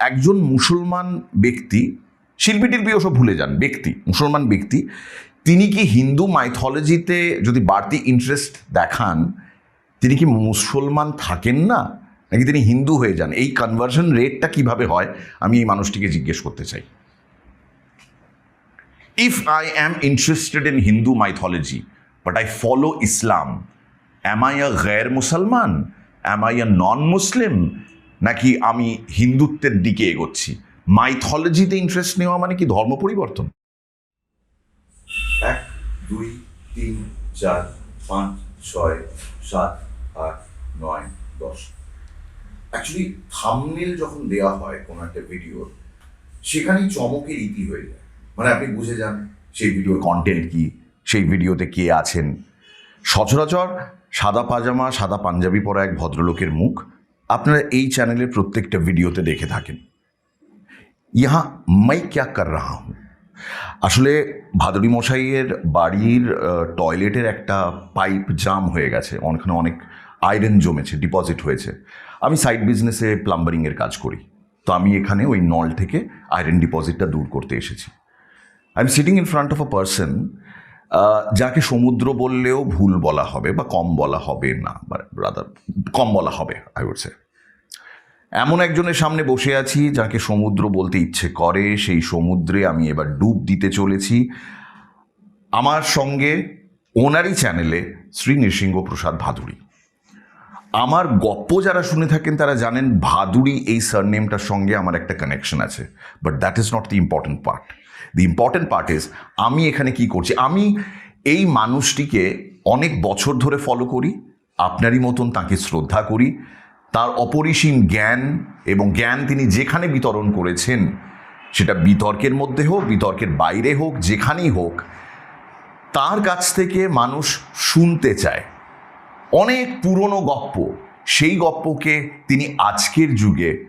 একজন মুসলমান ব্যক্তি শিল্পী টিল্পী ওসব ভুলে যান, ব্যক্তি, মুসলমান ব্যক্তি, তিনি কি হিন্দু মাইথোলজিতে যদি বাড়তি ইন্টারেস্ট দেখান, তিনি কি মুসলমান থাকেন না? নাকি তিনি হিন্দু হয়ে যান? এই কনভার্সন রেটটা কীভাবে হয়? আমি এই মানুষটিকে জিজ্ঞেস করতে চাই। If I am interested in Hindu mythology but I follow Islam am I a গ্যার মুসলমান অ্যাম আই আ নন মুসলিম নাকি আমি হিন্দুত্বের দিকে এগোচ্ছি? মাইথোলজিতে ইন্টারেস্ট নেওয়া মানে কি ধর্ম পরিবর্তন? এক, দুই, তিন, চার, পাঁচ, ছয়, সাত, আট, নয়, দশ। অ্যাকচুয়ালি থামনেল যখন দেওয়া হয় কোনো একটা ভিডিওর সেখানেই চমকের ইতি হয়ে যায়। মানে আপনি বুঝে যান সেই ভিডিওর কন্টেন্ট কি, সেই ভিডিওতে কে আছেন। সচরাচর সাদা পাজামা, সাদা পাঞ্জাবি পরা এক ভদ্রলোকের মুখ আপনারা এই চ্যানেলের প্রত্যেকটা ভিডিওতে দেখে থাকেন। ইহা মাই ক্যা কর রাহা হুঁ আসলে ভাদুরী মশাইয়ের বাড়ির টয়লেটের একটা পাইপ জাম হয়ে গেছে। ওখানে অনেক আয়রন জমেছে ডিপোজিট হয়েছে। আমি সাইড বিজনেসে প্লাম্বারিংয়ের কাজ করি। তো আমি এখানে ওই নল থেকে আয়রন ডিপোজিটটা দূর করতে এসেছি। I am sitting in front of a person যাকে সমুদ্র বললেও ভুল বলা হবে বা কম বলা হবে না রাদার কম বলা হবে আই উড সে এমন একজনের সামনে বসে আছি যাকে সমুদ্র বলতে ইচ্ছে করে, সেই সমুদ্রে আমি এবার ডুব দিতে চলেছি। আমার সঙ্গে ওনারই চ্যানেলে শ্রী নৃসিংহ প্রসাদ ভাদুরী আমার গপ্প যারা শুনে থাকেন তারা জানেন ভাদুরী এই সারনেমটার সঙ্গে আমার একটা কানেকশন আছে। But that is not the important part the important part is আমি এখানে কি করছি? আমি এই মানুষটিকে অনেক বছর ধরে ফলো করি, আপনারই মতন তাকে শ্রদ্ধা করি তার অপরিসীম জ্ঞান এবং জ্ঞান তিনি যেখানে বিতরণ করেছেন, সেটা বিতর্কের মধ্যে হোক, বিতর্কের বাইরে হোক, যেখানেই হোক, তার কাছ থেকে মানুষ শুনতে চায়। অনেক পুরনো গপ্প, সেই গপ্পকে তিনি আজকের যুগে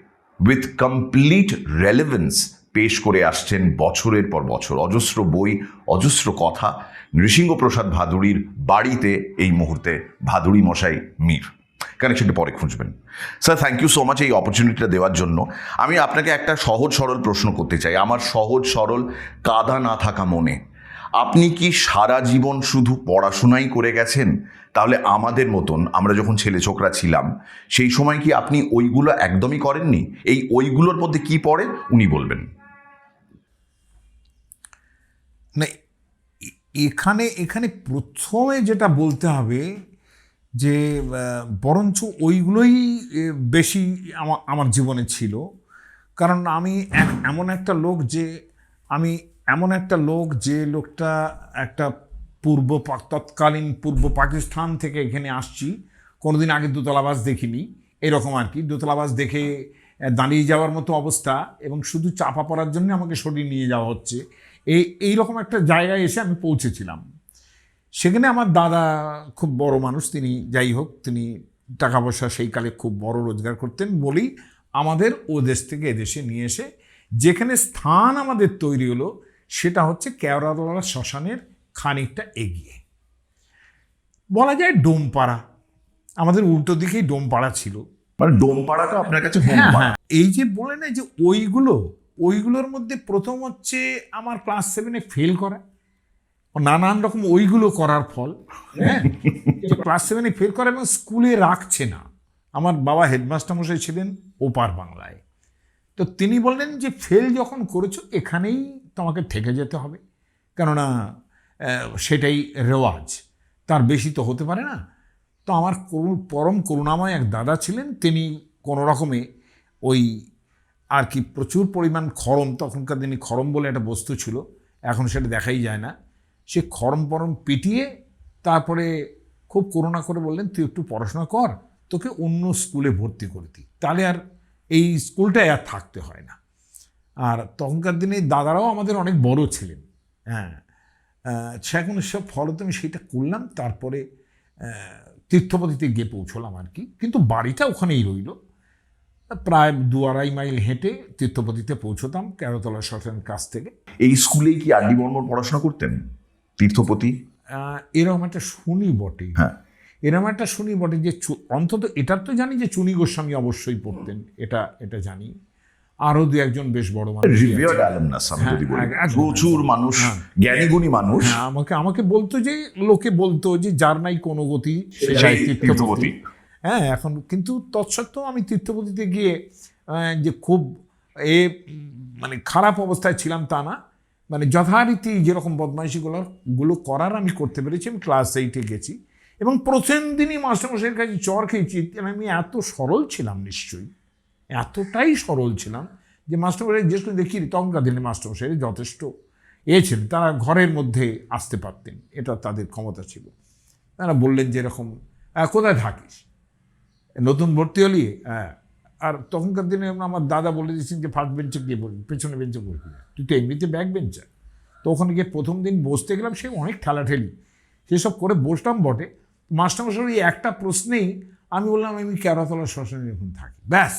উইথ কমপ্লিট রেলেভেন্স পেশ করে আসছেন বছরের পর বছর। অজস্র বই, অজস্র কথা। নৃসিংহপ্রসাদ ভাদুড়ির বাড়িতে এই মুহূর্তে ভাদুড়ি মশাই মীর। কানেকশনটা পরে খুঁজবেন। Sir thank you so much এই অপরচুনিটিটা দেওয়ার জন্য। আমি আপনাকে একটা সহজ সরল প্রশ্ন করতে চাই। আমার সহজ সরল কাদা না থাকা মনে। আপনি কি সারা জীবন শুধু পড়াশোনাই করে গেছেন? তাহলে আমাদের মতন আমরা যখন ছেলে ছোকরা ছিলাম, সেই সময় কি আপনি ওইগুলো একদমই করেননি? এই ওইগুলোর মধ্যে কি পড়ে? উনি বলবেন। না এখানে এখানে প্রথমে যেটা বলতে হবে যে বরঞ্চ ওইগুলোই বেশি আমার আমার জীবনে ছিল। কারণ আমি এমন একটা লোক যে, আমি এমন একটা লোক যে, লোকটা একটা পূর্ব তৎকালীন পূর্ব পাকিস্তান থেকে এখানে আসছি। কোনোদিন আগে দোতলাবাস দেখিনি। এরকম আর কি। দোতলাবাস দেখে দাঁড়িয়ে যাওয়ার মতো অবস্থা এবং শুধু চাপা পড়ার জন্য আমাকে সরিয়ে নিয়ে যাওয়া হচ্ছে। এই এইরকম একটা জায়গায় এসে আমি পৌঁছেছিলাম। সেখানে আমার দাদা খুব বড় মানুষ তিনি যাই হোক তিনি টাকা পয়সা সেই কালে খুব বড় রোজগার করতেন বলেই আমাদের ও দেশ থেকে এদেশে নিয়ে এসে যেখানে স্থান আমাদের তৈরি হলো সেটা হচ্ছে কেওড়াতলা শ্মশানের খানিকটা এগিয়ে। বলা যায় ডোমপাড়া। আমাদের উল্টো দিকেই ডোমপাড়া ছিল। মানে ডোমপাড়াটা আপনার কাছে হ্যাঁ হ্যাঁ। এই যে বলে না যে ওইগুলো ওইগুলোর মধ্যে প্রথম হচ্ছে আমার ক্লাস সেভেনে ফেল করা। নানান রকম ওইগুলো করার ফল হ্যাঁ? ক্লাস সেভেনে ফেল করে এবং স্কুলে রাখছে না। আমার বাবা হেডমাস্টার মশাই ছিলেন ওপার বাংলায়। তো তিনি বললেন যে ফেল যখন করেছ, এখানেই তোমাকে থেকে যেতে হবে। কেননা সেটাই রেওয়াজ। তার বেশি তো হতে পারে না। তো আমার পরম করুণাময় এক দাদা ছিলেন, তিনি কোনো রকমে ওই আর কি প্রচুর পরিমাণ খরম, তখনকার দিনে খরম বলে একটা বস্তু ছিল, এখন সেটা দেখাই যায় না। সে খরম পরম পিটিয়ে তারপরে খুব করুণা করে বললেন, তুই একটু পড়াশোনা কর, তোকে অন্য স্কুলে ভর্তি করে দিই। তাহলে আর এই স্কুলটায় আর থাকতে হয় না। আর তখনকার দিনে দাদারাও আমাদের অনেক বড় ছিলেন। হ্যাঁ সেখন সব ফলত আমি সেটা করলাম, তারপরে তীর্থপতিতে গিয়ে পৌঁছলাম আর কি। কিন্তু বাড়িটা ওখানেই রইল। প্রায় দু আড়াই মাইল হেঁটে তীর্থপতিতে পৌঁছতাম, কেরতলা শ্মশানের কাছ থেকে। এই স্কুলেই কি আর ডি বর্মন পড়াশোনা করতেন? তীর্থপতি? এরকম একটা শুনি বটে। হ্যাঁ। এরকম একটা শুনি বটে যে অন্তত এটার তো জানি যে চুনি গোস্বামী অবশ্যই পড়তেন এটা এটা জানি। আরও দু একজন বেশ বড় মানুষ হ্যাঁ। প্রচুর মানুষ জ্ঞানীগুণী মানুষ। হ্যাঁ আমাকে আমাকে বলতো যে লোকে বলতো যে যার নাই কোনো গতি সেই তীর্থপতি। হ্যাঁ এখন কিন্তু তৎসত্ত্বেও আমি তীর্থপতিতে গিয়ে আহ, যে খুব এ মানে খারাপ অবস্থায় ছিলাম তা না। মানে যথারীতি যেরকম বদমাইশিগুলো গুলো করার আমি করতে পেরেছি, আমি ক্লাস এইটে গেছি। এবং প্রথম দিনই মাস্টারমশাইয়ের কাছে চর খেয়েছি আমি এত সরল ছিলাম নিশ্চয়ই, এতটাই সরল ছিলাম যে মাস্টারমশাই জিজ্ঞেস করে, দেখি তখনকার দিনে মাস্টারমশাই যথেষ্ট, এ ছিলেন, তারা ঘরের মধ্যে আসতে পারতেন, এটা তাদের ক্ষমতা ছিল। তারা বললেন যে এরকম কোথায় থাকিস? নতুন ভর্তি হলি? হ্যাঁ আর তখনকার দিনে আমার দাদা বলে দিয়েছেন যে ফার্স্ট বেঞ্চে গিয়ে বলবি পেছনে বেঞ্চে না তুই তো এমনিতে ব্যাক বেঞ্চার তো ওখানে গিয়ে প্রথম দিন বসতে গেলাম, সে অনেক ঠেলাঠেলি। সেসব করে বসলাম বটে। মাস্টারমশাই ওই একটা প্রশ্নেই আমি বললাম, আমি কেরাতলা শ্মশানে এখন থাকি। ব্যাস,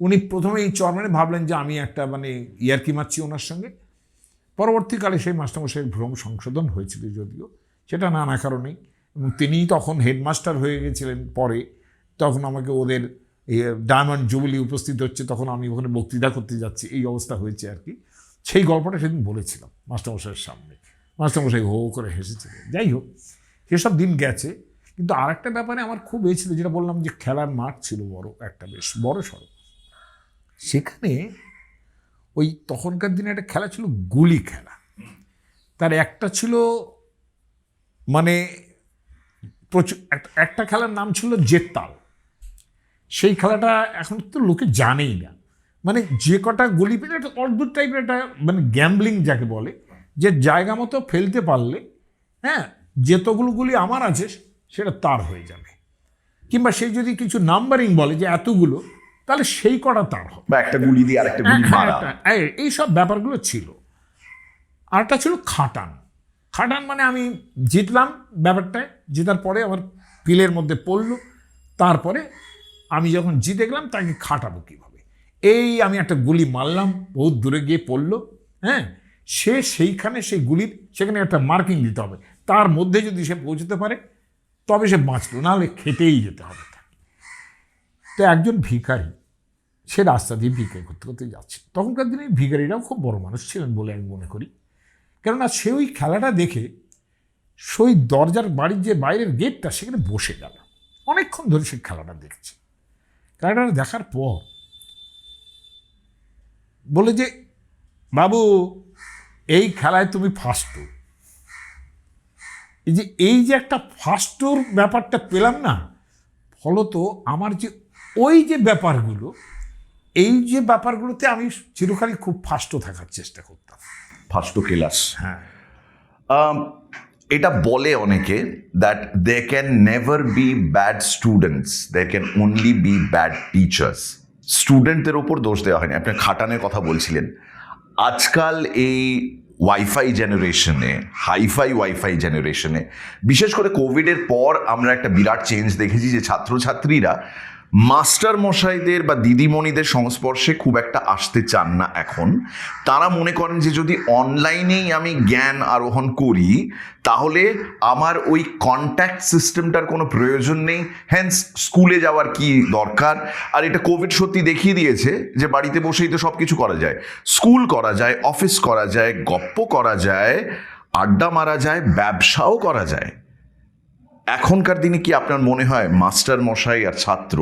উনি প্রথমে এই চরমানে ভাবলেন যে আমি একটা মানে ইয়ারকি মারছি ওনার সঙ্গে। পরবর্তীকালে সেই মাস্টারমশাইয়ের ভ্রম সংশোধন হয়েছিল যদিও, সেটা নানা কারণেই। এবং তিনি তখন হেডমাস্টার হয়ে গেছিলেন পরে। তখন আমাকে ওদের ডায়মন্ড জুবলি উপস্থিত হচ্ছে, তখন আমি ওখানে বক্তৃতা করতে যাচ্ছি। এই অবস্থা হয়েছে আর কি। সেই গল্পটা সেদিন বলেছিলাম মাস্টারমশাইয়ের সামনে। মাস্টারমশাই হো করে হেসেছিলেন যাই হোক, সেসব দিন গেছে, কিন্তু আরেকটা ব্যাপারে আমার খুব এ ছিল, যেটা বললাম যে খেলার মাঠ ছিল বড়, একটা বেশ বড় সড়ো সেখানে ওই তখনকার দিনে একটা খেলা ছিল, গুলি খেলা। তার একটা ছিল মানে প্রচুর একটা- একটা খেলার নাম ছিল জেতাল সেই খেলাটা এখন তো লোকে জানেই না। মানে যে কটা গুলি পেলে একটা অদ্ভুত টাইপের একটা মানে গ্যাম্বলিং যাকে বলে যে জায়গা মতো ফেলতে পারলে হ্যাঁ যেতগুলো গুলি আমার আছে সেটা তার হয়ে যাবে। কিংবা সে যদি কিছু নাম্বারিং বলে যে এতগুলো তাহলে সেই কটা তার হবে। বা একটা গুলি দিয়ে আরেকটা গুলি হ্যাঁ, মারা একটা- এই- এই সব ব্যাপারগুলো ছিল। আরটা ছিল খাটান। খাটান মানে আমি জিতলাম ব্যাপারটায় জেতার পরে আমার পিলের মধ্যে পড়ল তারপরে আমি যখন জিতে গেলাম, তাকে খাটাবো কীভাবে? এই আমি একটা গুলি মারলাম, বহুত দূরে গিয়ে পড়ল হ্যাঁ? সে সেইখানে সেই গুলির, সেখানে একটা মার্কিং দিতে হবে। তার মধ্যে যদি সে পৌঁছতে পারে, তবে সে বাঁচলো, নাহলে খেতেই যেতে হবে তো একজন ভিখারি, সে রাস্তা দিয়ে ভিক্ষারি করতে করতে যাচ্ছে। তখনকার দিনে ভিখারিরাও খুব বড় মানুষ ছিলেন বলে আমি মনে করি। কেননা সে ওই খেলাটা দেখে সেই দরজার বাড়ির যে বাইরের গেটটা সেখানে বসে গেল। অনেকক্ষণ ধরে সে খেলাটা দেখছে। খেলাটা দেখার পর। বলে যে বাবু এই খেলায় তুমি ফার্স্ট এই যে এই যে একটা ফার্স্টর ব্যাপারটা পেলাম না ফলত আমার যে ওই যে ব্যাপারগুলো এই যে ব্যাপারগুলোতে আমি চিরকালই খুব ফাস্টও থাকার চেষ্টা করতাম। ফার্স্ট কেলাস হ্যাঁ। এটা বলে অনেকে that they can never be bad students they can only be bad teachers স্টুডেন্টদের ওপর দোষ দেওয়া হয়নি। আপনি খাটানের কথা বলছিলেন। আজকাল এই ওয়াইফাই জেনারেশনে হাইফাই ওয়াইফাই জেনারেশনে বিশেষ করে কোভিডের পর আমরা একটা বিরাট চেঞ্জ দেখেছি যে ছাত্রছাত্রীরা মাস্টার মশাইদের বা দিদিমণিদের সংস্পর্শে খুব একটা আসতে চান না এখন। তারা মনে করেন যে যদি অনলাইনেই আমি জ্ঞান আরোহণ করি, তাহলে আমার ওই কন্ট্যাক্ট সিস্টেমটার কোনো প্রয়োজন নেই। হ্যান্স স্কুলে যাওয়ার কি দরকার? আর এটা কোভিড সত্যি দেখিয়ে দিয়েছে যে বাড়িতে বসেই তো সব কিছু করা যায়। স্কুল করা যায় অফিস করা যায়, গপ্প করা যায়, আড্ডা মারা যায়, ব্যবসাও করা যায়। এখনকার দিনে কি আপনার মনে হয় মাস্টার মশাই আর ছাত্র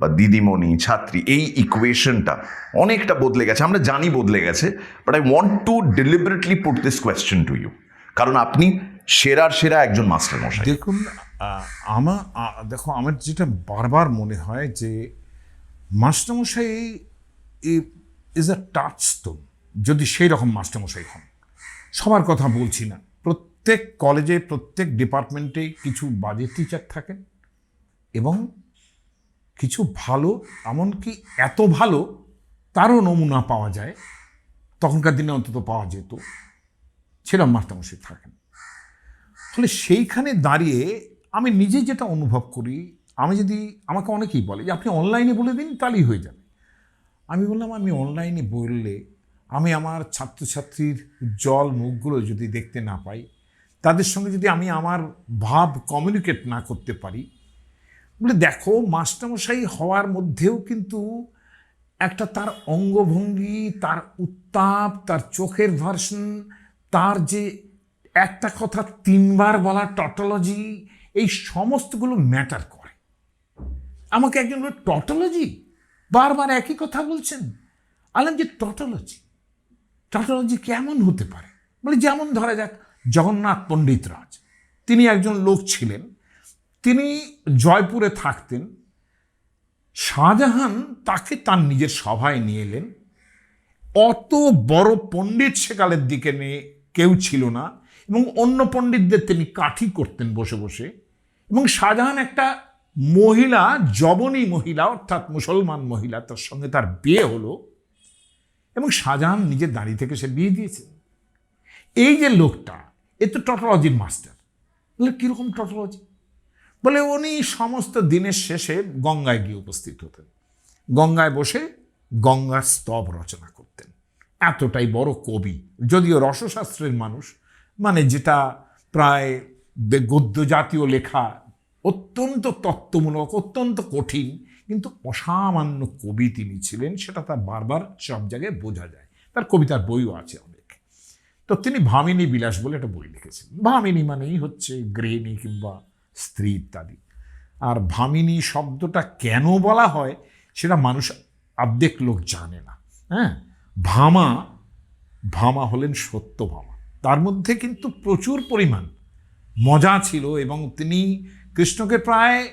বা দিদিমণি, ছাত্রী এই ইকুয়েশনটা অনেকটা বদলে গেছে? আমরা জানি বদলে গেছে but I want to deliberately put this question to you কারণ আপনি সেরার সেরা একজন মাস্টার মশাই। দেখুন আমার দেখো, আমার যেটা বারবার মনে হয় যে মাস্টারমশাই ইজ আ টাচ স্টোন যদি সেই রকম মাস্টারমশাই হন। সবার কথা বলছি না। প্রত্যেক কলেজে, প্রত্যেক ডিপার্টমেন্টে কিছু বাজে টিচার থাকেন এবং কিছু ভালো, এমনকি এত ভালো তারও নমুনা পাওয়া যায়। তখনকার দিনে অন্তত পাওয়া যেত। সেরকম মাস্টারমশাই থাকেন। ফলে সেইখানে দাঁড়িয়ে আমি নিজে যেটা অনুভব করি, আমি যদি আমাকে অনেকেই বলে যে, আপনি অনলাইনে বলে দিন, তাহলেই হয়ে যাবে। আমি বললাম, আমি অনলাইনে বললে, আমি আমার ছাত্রছাত্রীর জল মুখগুলো যদি দেখতে না পাই তাদের সঙ্গে যদি আমি আমার ভাব কমিউনিকেট না করতে পারি, বলে দেখো মাস্টারমশাই হওয়ার মধ্যেও কিন্তু একটা তার অঙ্গভঙ্গি, তার উত্তাপ, তার চোখের ভার্সন, তার যে একটা কথা তিনবার বলা টটোলজি এই সমস্তগুলো ম্যাটার করে। আমাকে একজন টটোলজি বারবার একই কথা বলছেন? আলাম যে টটোলজি টটোলজি কেমন হতে পারে? বলে, যেমন ধরা যাক জগন্নাথ পণ্ডিত রাজ তিনি একজন লোক ছিলেন। তিনি জয়পুরে থাকতেন। শাহজাহান তাকে তার নিজের সভায় নিয়ে এলেন। অত বড় পণ্ডিত সেকালের দিকে নিয়ে কেউ ছিল না এবং অন্য পণ্ডিতদের তিনি কাঠি করতেন বসে বসে। এবং শাহজাহান একটা মহিলা, জবনী মহিলা, অর্থাৎ মুসলমান মহিলা, তার সঙ্গে তার বিয়ে হলো এবং শাহজাহান নিজের দাঁড়িয়ে থেকে সে বিয়ে দিয়েছেন এই যে লোকটা এ তো টটোলজির মাস্টার বলে, কীরকম টটোলজি বলে, উনি সমস্ত দিনের শেষে গঙ্গায় গিয়ে উপস্থিত হতেন। গঙ্গায় বসে গঙ্গার স্তব রচনা করতেন। এতটাই বড় কবি, যদিও রসশাস্ত্রের মানুষ। মানে যেটা প্রায় গদ্য জাতীয় লেখা, অত্যন্ত তত্ত্বমূলক, অত্যন্ত কঠিন, কিন্তু অসামান্য কবি তিনি ছিলেন, সেটা তার বারবার সব জায়গায় বোঝা যায়। তার কবিতার বইও আছে তো তিনি ভামিনী বিলাস বলে একটা বই লিখেছেন। ভামিনী মানেই হচ্ছে গৃহিণী কিংবা স্ত্রী ইত্যাদি। আর ভামিনী শব্দটা কেন বলা হয় সেটা মানুষ আর্ধেক লোক জানে না। হ্যাঁ? ভামা ভামা হলেন সত্য ভামা। তার মধ্যে কিন্তু প্রচুর পরিমাণ মজা ছিল এবং তিনি কৃষ্ণকে প্রায়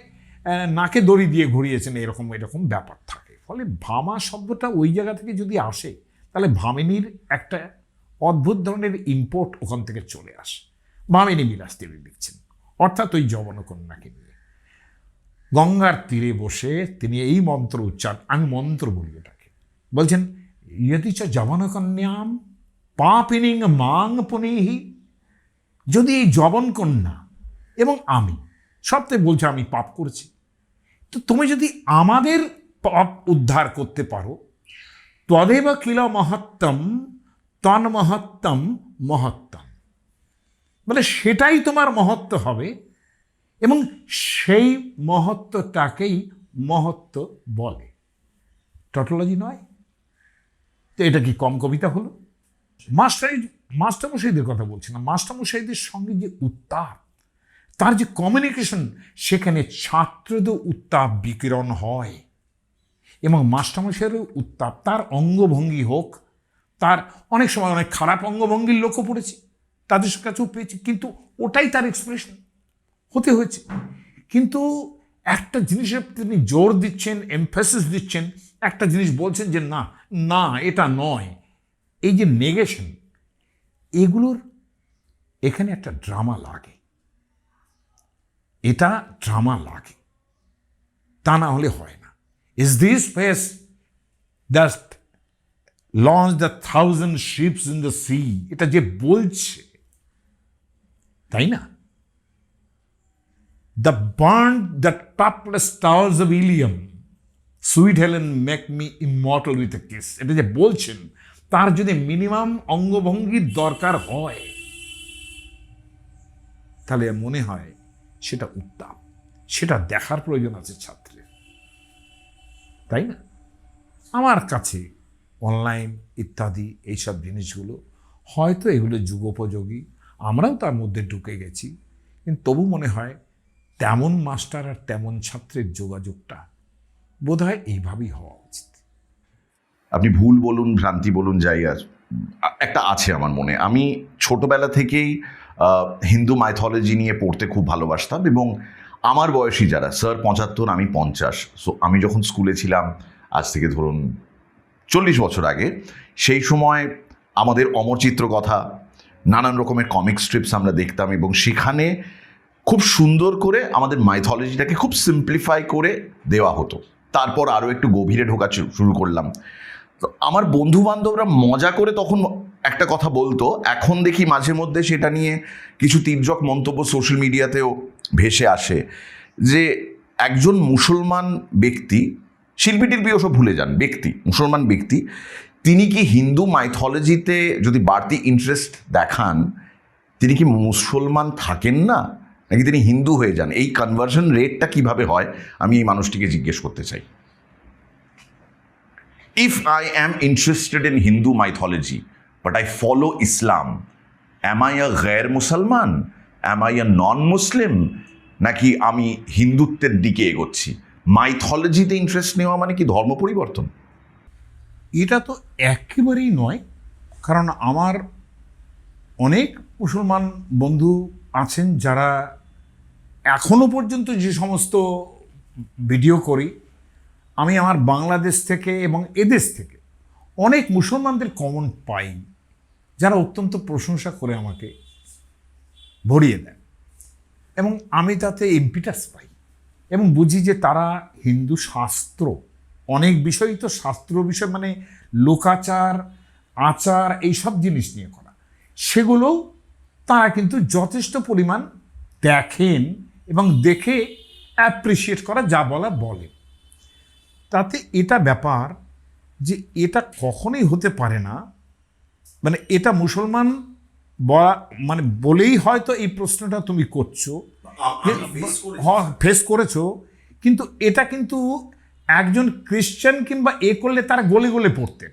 নাকে দড়ি দিয়ে ঘুরিয়েছেন, এরকম এরকম ব্যাপার থাকে। ফলে ভামা শব্দটা ওই জায়গা থেকে যদি আসে, তাহলে ভামিনীর একটা অদ্ভুত ধরনের ইম্পোর্ট ওখান থেকে চলে আসে। ভামিনী বিলাস তিনি লিখছেন, অর্থাৎ ওই যবনকন্যাকে নিয়ে। গঙ্গার তীরে বসে তিনি এই মন্ত্র উচ্চারণ, আমি মন্ত্র বলি এটাকে। বলছেন, ইয়তি চ যবনকন্যাম পাপিনিং মাং পুনিহি। যদি এই জবন কন্যা এবং আমি সবটাই বলছে আমি পাপ করেছি, তো তুমি যদি আমাদের পাপ উদ্ধার করতে পারো, তদেব কিল মহত্তম তন্মহত্তম মহত্তম। বলে সেটাই তোমার মহত্ব হবে এবং সেই মহত্বটাকেই মহত্ব বলে। টটোলজি নয়। তো এটা কি কম কবিতা হলো? মাস্টার, মাস্টারমশাইদের কথা বলছি না মাস্টারমশাইদের সঙ্গে যে উত্তাপ, তার যে কমিউনিকেশন সেখানে ছাত্রদের উত্তাপ বিকিরণ হয় এবং মাস্টারমশাইয়েরও উত্তাপ তার অঙ্গভঙ্গি হোক তার অনেক সময় অনেক খারাপ অঙ্গভঙ্গির লক্ষ্য পড়েছি, তাদের কাছেও পেয়েছি, কিন্তু ওটাই তার এক্সপ্রেশন হতে হয়েছে। কিন্তু একটা জিনিসের তিনি জোর দিচ্ছেন এমফেসিস দিচ্ছেন, একটা জিনিস বলছেন যে না না, এটা নয়, এই যে নেগেশন এগুলোর এখানে একটা ড্রামা লাগে। এটা ড্রামা লাগে। তা না হলে হয় না। Is this face that launch the thousand ships in the sea এটা যে বলছে, তাই না? The burn the topless towers of Ilium sweet Helen make me immortal with a kiss এটা যে বলছেন, তার যদি মিনিমাম অঙ্গভঙ্গির দরকার হয়, তাহলে মনে হয় সেটা উত্তাপ, সেটা দেখার প্রয়োজন আছে ছাত্রের। তাই না? আমার কাছে অনলাইন ইত্যাদি এইসব জিনিসগুলো, হয়তো এগুলো যুগোপযোগী, আমরাও তার মধ্যে ঢুকে গেছি। কিন্তু তবু মনে হয় তেমন মাস্টার আর তেমন ছাত্রের যোগাযোগটা বোধহয় এইভাবেই হওয়া উচিত। আপনি ভুল বলুন, ভ্রান্তি বলুন, যাই আর একটা আছে আমার মনে। আমি ছোটবেলা থেকেই হিন্দু মাইথোলজি নিয়ে পড়তে খুব ভালোবাসতাম এবং আমার বয়সী যারা, স্যার পঁচাত্তর, আমি পঞ্চাশ সো আমি যখন স্কুলে ছিলাম, আজ থেকে ধরুন চল্লিশ বছর আগে, সেই সময় আমাদের অমরচিত্র কথা, নানান রকমের কমিক স্ট্রিপস আমরা দেখতাম এবং সেখানে খুব সুন্দর করে আমাদের মাইথোলজিটাকে খুব সিম্পলিফাই করে দেওয়া হতো। তারপর আরও একটু গভীরে ঢোকা শুরু করলাম। তো আমার বন্ধু বান্ধবরা মজা করে তখন একটা কথা বলতো, এখন দেখি মাঝে মধ্যে সেটা নিয়ে কিছু তির্যক মন্তব্য সোশ্যাল মিডিয়াতেও ভেসে আসে যে, একজন মুসলমান ব্যক্তি শিল্পীটির বিয়ে সব ভুলে যান ব্যক্তি মুসলমান ব্যক্তি। তিনি কি হিন্দু মাইথোলজিতে যদি বাড়তি ইন্টারেস্ট দেখান তিনি কি মুসলমান থাকেন না? নাকি তিনি হিন্দু হয়ে যান? এই কনভার্সন রেটটা কীভাবে হয়? আমি এই মানুষটিকে জিজ্ঞেস করতে চাই। If I am interested in Hindu mythology, but I follow Islam am I a গ্যার মুসলমান? অ্যাম আই আ নন মুসলিম নাকি আমি হিন্দুত্বের দিকে এগোচ্ছি? মাইথোলজিতে ইন্টারেস্ট নেওয়া মানে কি ধর্ম পরিবর্তন? এটা তো একেবারেই নয়, কারণ আমার অনেক মুসলমান বন্ধু আছেন যারা এখনও পর্যন্ত যে সমস্ত ভিডিও করি, আমি আমার বাংলাদেশ থেকে এবং এদেশ থেকে অনেক মুসলমানদের কমন পাই, যারা অত্যন্ত প্রশংসা করে আমাকে ভরিয়ে দেন। এবং আমি তাতে ইম্পিটাস পাই। এবং বুঝি যে তারা হিন্দু শাস্ত্র। অনেক বিষয়ই তো শাস্ত্র বিষয় মানে লোকাচার, আচার, এইসব জিনিস নিয়ে করা। সেগুলোও তারা কিন্তু যথেষ্ট পরিমাণ দেখেন এবং দেখে অ্যাপ্রিসিয়েট করা যা বলা বলে। তাতে এটা ব্যাপার যে এটা কখনোই হতে পারে না। মানে এটা মুসলমান মানে বলেই হয়তো এই প্রশ্নটা তুমি করছ। ফেস করেছ। কিন্তু এটা কিন্তু একজন খ্রিশ্চান কিংবা এ করলে তারা গলে গলে পড়তেন।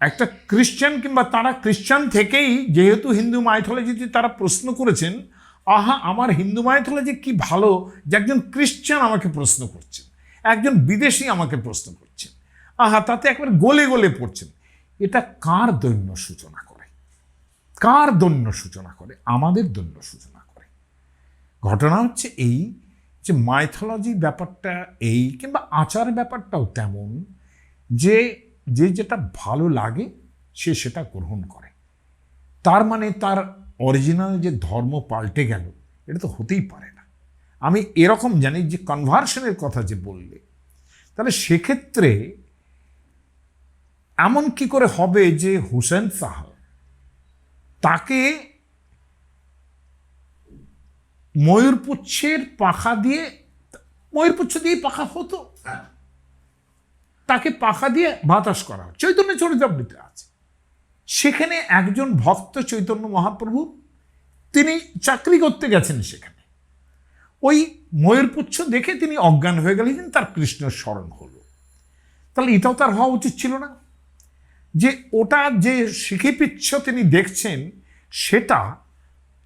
একটা খ্রিশ্চান কিংবা তারা খ্রিশ্চান থেকেই যেহেতু হিন্দু মাইথোলজিতে তারা প্রশ্ন করেছেন আহা আমার হিন্দু মাইথোলজি কি ভালো? যে একজন খ্রিশ্চান আমাকে প্রশ্ন করছেন। একজন বিদেশি আমাকে প্রশ্ন করছেন। আহা তাতে একবার গলে গলে পড়ছেন। এটা কার দৈন্য সূচনা? করে দৈন্য সূচনা করে? আমাদের দৈন্য সূচনা করে। ঘটনা হচ্ছে এই যে মাইথোলজি ব্যাপারটা এই কিংবা আচার ব্যাপারটাও তেমন যে যে যেটা ভালো লাগে সে সেটা গ্রহণ করে। তার মানে তার অরিজিনাল যে ধর্ম পাল্টে গেল, এটা তো হতেই পারে না। আমি এরকম জানি যে কনভার্সনের কথা যে বললে, তাহলে সেক্ষেত্রে এমন কি করে হবে যে হুসেন শাহ তাকে ময়ূরপুচ্ছের পাখা দিয়ে ময়ূরপুচ্ছ দিয়ে পাখা হতো। তাকে পাখা দিয়ে বাতাস করা হয়। চৈতন্য চরিতামৃতে আছে। সেখানে একজন ভক্ত চৈতন্য মহাপ্রভু তিনি চাকরি করতে গেছেন সেখানে। ওই ময়ূরপুচ্ছ দেখে তিনি অজ্ঞান হয়ে গেলেন তার কৃষ্ণের স্মরণ হলো। তাহলে এটাও তার হওয়া উচিত ছিল না? যে ওটা যে শিখিপিচ্ছ তিনি দেখছেন, সেটা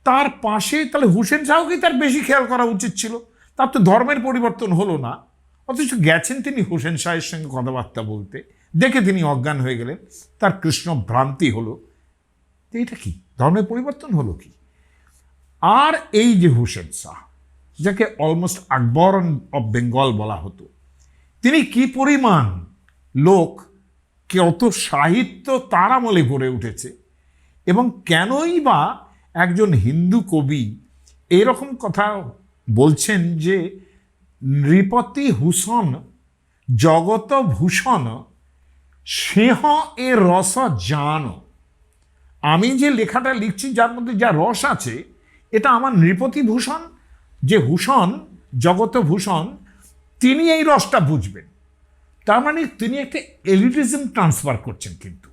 তার পাশে তাহলে হুসেন শাহকেই তার বেশি খেয়াল করা উচিত ছিল। তার তো ধর্মের পরিবর্তন হলো না। অথচ গেছেন তিনি হুসেন শাহের সঙ্গে কথাবার্তা বলতে। দেখে তিনি অজ্ঞান হয়ে গেলেন। তার কৃষ্ণ ভ্রান্তি হলো। এটা কি? ধর্মের পরিবর্তন হলো কি? আর এই যে হুসেন শাহ, যাকে অলমোস্ট আকবর অফ বেঙ্গল বলা হতো, তিনি কি পরিমাণ লোক কত সাহিত্য তার আমলে গড়ে উঠেছে। এবং কেনই বা একজন হিন্দু কবি এরকম কথা বলছেন যে, নৃপতি ভূষণ জগত ভূষণ, সেহ এ রস জান। আমি যে লেখাটা লিখছি, যার মধ্যে যা রস আছে, এটা আমার নৃপতি ভূষণ, যে ভূষণ জগত ভূষণ, তিনি এই রসটা বুঝবেন। তার মানে তিনি একটা এলিটিজম ট্রান্সফার করছেন কিন্তু।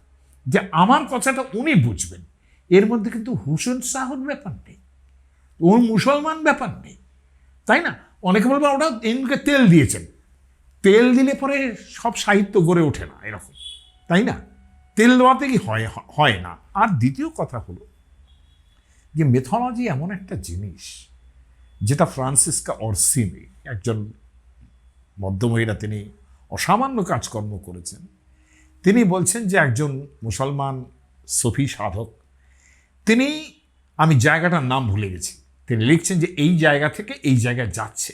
যে আমার কথাটা উনি বুঝবেন। এর মধ্যে কিন্তু হুসেন শাহর ব্যাপার নেই। ওর মুসলমান ব্যাপার নেই। তাই না? অনেকে বলবে ওটা এনকে তেল দিয়েছেন। তেল দিলে পরে সব সাহিত্য গড়ে ওঠে না এরকম। তাই না? তেল দেওয়াতে কি হয় হয় না। আর দ্বিতীয় কথা হলো যে মেথোলজি এমন একটা জিনিস যেটা ফ্রান্সিসকা অরসিনি, একজন মধ্যমহিলা তিনি অসামান্য কাজকর্ম করেছেন। তিনি বলছেন যে একজন মুসলমান সফি সাধক, তিনি, আমি জায়গাটার নাম ভুলে গেছি, তিনি লিখছেন যে এই জায়গা থেকে এই জায়গায় যাচ্ছে।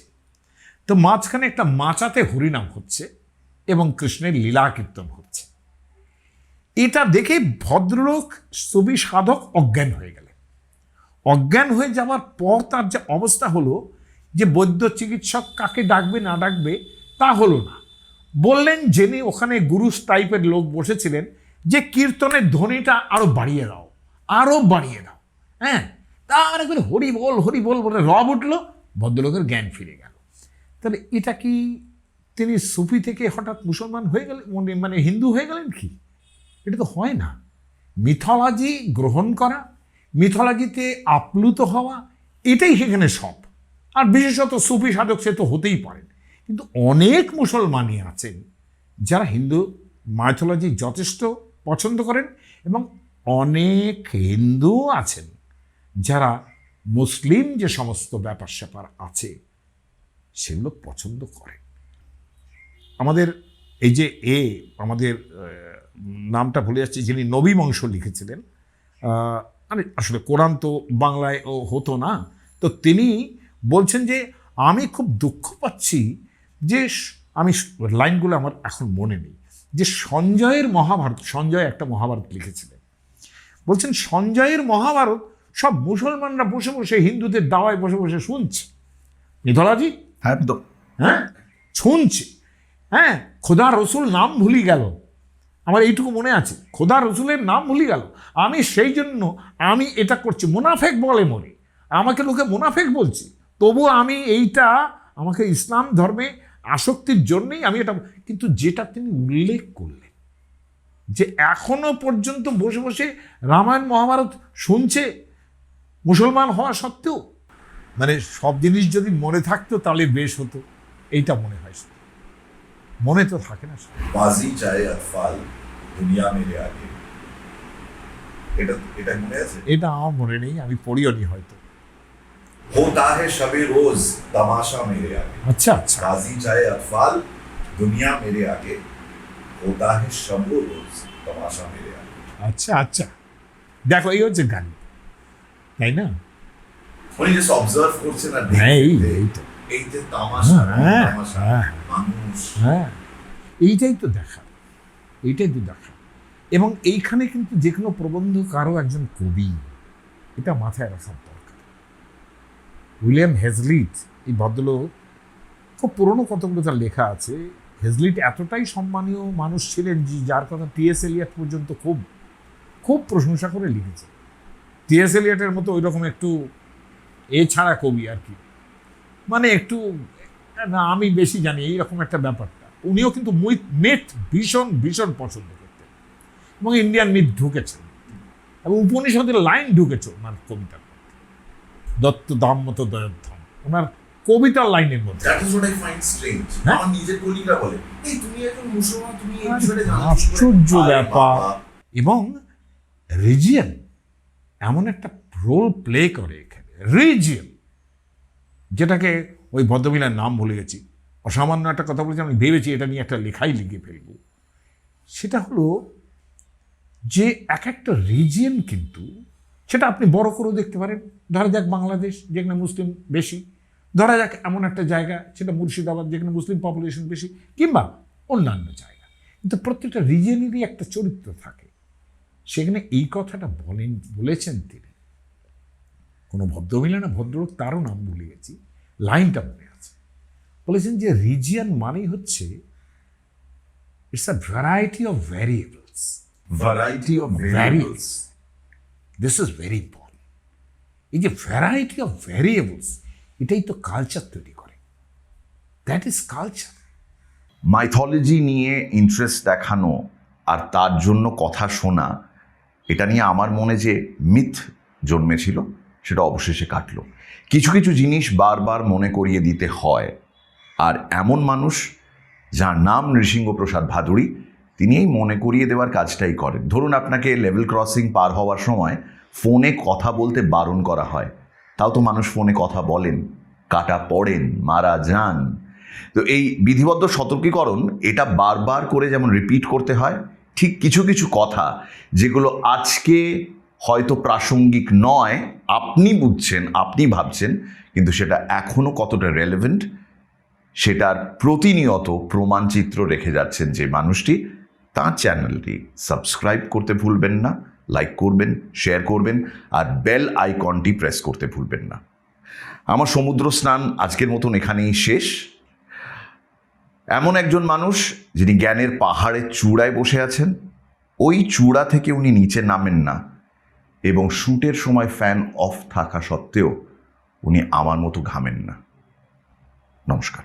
তো মাঝখানে একটা মাচাতে হরিনাম হচ্ছে এবং কৃষ্ণের লীলা কীর্তন হচ্ছে। এটা দেখে ভদ্রলোক ছবি সাধক অজ্ঞান হয়ে গেলেন। অজ্ঞান হয়ে যাওয়ার পর তার যে অবস্থা হলো যে বৈদ্য চিকিৎসক কাকে ডাকবে না ডাকবে তা হলো না। বললেন যিনি ওখানে গুরুস টাইপের লোক বসেছিলেন যে কীর্তনের ধ্বনিটা আরও বাড়িয়ে দাও, আরও বাড়িয়ে দাও। হ্যাঁ তার একবার হরি বল হরি বল বলে রব উঠল, ভদ্রলোকের জ্ঞান ফিরে গেল। তাহলে এটা কি তিনি সুফি থেকে হঠাৎ মুসলমান হয়ে গেলেন, মানে- মানে হিন্দু হয়ে গেলেন কি? এটা তো হয় না। মিথোলজি গ্রহণ করা, মিথোলজিতে আপ্লুত হওয়া, এটাই সেখানে সব। আর বিশেষত সুফি সাধক সে তো হতেই পারেন। কিন্তু অনেক মুসলমানই আছেন যারা হিন্দু মাইথোলজি যথেষ্ট পছন্দ করেন এবং অনেক হিন্দু আছেন যারা মুসলিম যে সমস্ত ব্যাপার স্যাপার আছে সেগুলো পছন্দ করেন। আমাদের এই যে এ, আমাদের নামটা ভুলে যাচ্ছি, যিনি নবী বংশ লিখেছিলেন মানে আসলে কোরআন তো বাংলায় ও হতো না, তো তিনি বলছেন যে আমি খুব দুঃখ পাচ্ছি যে আমি লাইনগুলো আমার এখন মনে নেই। যে সঞ্জয়ের মহাভারত সঞ্জয় একটা মহাভারত লিখেছিলেন। বলছেন সঞ্জয়ের মহাভারত সব মুসলমানরা বসে বসে হিন্দুদের দাওয়ায় বসে বসে শুনছে। মিথলাজি? একদম। হ্যাঁ? শুনছে। হ্যাঁ খোদা রসুল নাম ভুলি গেল। আমার এইটুকু মনে আছে। খোদা রসুলের নাম ভুলি গেল। আমি সেই জন্য আমি এটা করছি। মুনাফেক বলে মনে। আমাকে লোকে মুনাফেক বলছে। তবু আমি এইটা আমাকে ইসলাম ধর্মে আসক্তির জন্যই আমি এটা কিন্তু যেটা তিনি উল্লেখ করলেন যে এখনও পর্যন্ত বসে বসে রামায়ণ মহাভারত শুনছে মুসলমান হওয়া সত্ত্বেও মানে সব জিনিস যদি মনে থাকতো তাহলে বেশ হতো এইটা মনে হয়। মনে তো থাকে না বাজি চায় আতফাল দুনিয়া মেরে আগে। এটা এটা মনে আছে? এটা আমার মনে নেই আমি পড়িও নি হয়তো। होता है शबे रोज तमाशा मेरे आगे আচ্ছা আচ্ছা काजी चाहे अतफाल दुनिया मेरे आगे होता है शबो रोज तमाशा मेरे आगे আচ্ছা আচ্ছা দেখো এই হচ্ছে গান তাই না উনি জাস্ট অবজার্ভ করছেন আর হ্যাঁ, এই দেখছেন যে এই তো এই যে তামাশা হ্যাঁ, তামাশা হ্যাঁ। মানুষ হ্যাঁ এইটাই তো দেখা এইটাই তো দেখা এবং এইখানে কিন্তু যে কোনো প্রবন্ধক আরও একজন কবি এটা মাথায় রাখার দরকার উইলিয়াম হেজলিট, এই ভদ্রলোক, খুব পুরনো কতগুলো তার লেখা আছে। হেজলিট এতটাই সম্মানীয় মানুষ ছিলেন যে যার কথা টিএস এলিয়াট পর্যন্ত খুব খুব প্রশংসা করে লিখেছে। টিএস এলিয়াটের মতো ওই রকম একটু এছাড়া কবি আর কি। মানে একটু, না, আমি বেশি জানি, এইরকম একটা ব্যাপারটা। উনিও কিন্তু মেট ভীষণ ভীষণ পছন্দ করতেন। এবং ইন্ডিয়ান মিথ ঢুকেছেন। এবং উপনিষদের লাইন ঢুকেছে ওনার মধ্যে। দত্ত দাম মতো দয়োধ্যাম ওনার কবিতার লাইনের মধ্যে। আশ্চর্য ব্যাপার। এবং রিজিয়ন এমন একটা রোল প্লে করে এখানে। রিজিয়ন যেটাকে ওই ভদ্রমিলার নাম ভুলে গেছি। অসামান্য একটা কথা বলেছি আমি ভেবেছি এটা নিয়ে একটা লেখাই লিখে ফেলব। সেটা হলো যে এক একটা রিজিয়ন কিন্তু সেটা আপনি বড় করেও দেখতে পারেন। ধরা যাক বাংলাদেশ যেখানে মুসলিম বেশি। ধরা যাক এমন একটা জায়গা সেটা মুর্শিদাবাদ যেখানে মুসলিম পপুলেশন বেশি কিংবা অন্যান্য জায়গা। কিন্তু প্রত্যেকটা রিজিয়নেরই একটা চরিত্র থাকে। সেখানে এই কথাটা বলেন বলেছেন তিনি। কোনো ভদ্রমহিলা না ভদ্রলোক তারও নাম ভুলে গেছি লাইনটা মনে আছে। বলেছেন যে রিজিয়ান মানেই হচ্ছে it's a variety of variables variety of variables this is very important এই যে ভ্যারাইটি অফ ভ্যারিয়েবলস এটাই তো কালচার তৈরি করে দ্যাট ইজ কালচার মাইথোলজি নিয়ে ইন্টারেস্ট দেখানো আর তার জন্য কথা শোনা এটা নিয়ে আমার মনে যে মিথ জন্মেছিল সেটা অবশেষে কাটলো কিছু কিছু জিনিস বারবার মনে করিয়ে দিতে হয় আর এমন মানুষ যার নাম নৃসিংহপ্রসাদ ভাদুড়ি তিনি এই মনে করিয়ে দেওয়ার কাজটাই করেন। ধরুন আপনাকে লেভেল ক্রসিং পার হওয়ার সময় ফোনে কথা বলতে বারণ করা হয়। তাও তো মানুষ ফোনে কথা বলেন, কাটা পড়েন, মারা যান। তো এই বিধিবদ্ধ সতর্কীকরণ এটা বারবার করে যেমন রিপিট করতে হয়, ঠিক কিছু কিছু কথা যেগুলো আজকে হয়তো প্রাসঙ্গিক নয়, আপনি বুঝছেন, আপনি ভাবছেন, কিন্তু সেটা এখনও কতটা রেলেভেন্ট সেটার প্রতিনিয়ত প্রমাণচিত্র রেখে যাচ্ছেন যে মানুষটি তার চ্যানেলটি সাবস্ক্রাইব করতে ভুলবেন না, লাইক করবেন, শেয়ার করবেন আর বেল আইকনটি প্রেস করতে ভুলবেন না। আমার সমুদ্র স্নান আজকের মতন এখানেই শেষ। এমন একজন মানুষ যিনি জ্ঞানের পাহাড়ের চূড়ায় বসে আছেন। ওই চূড়া থেকে উনি নিচে নামেন না এবং শ্যুটের সময় ফ্যান অফ থাকা সত্ত্বেও উনি আমার মতো ঘামেন না। নমস্কার।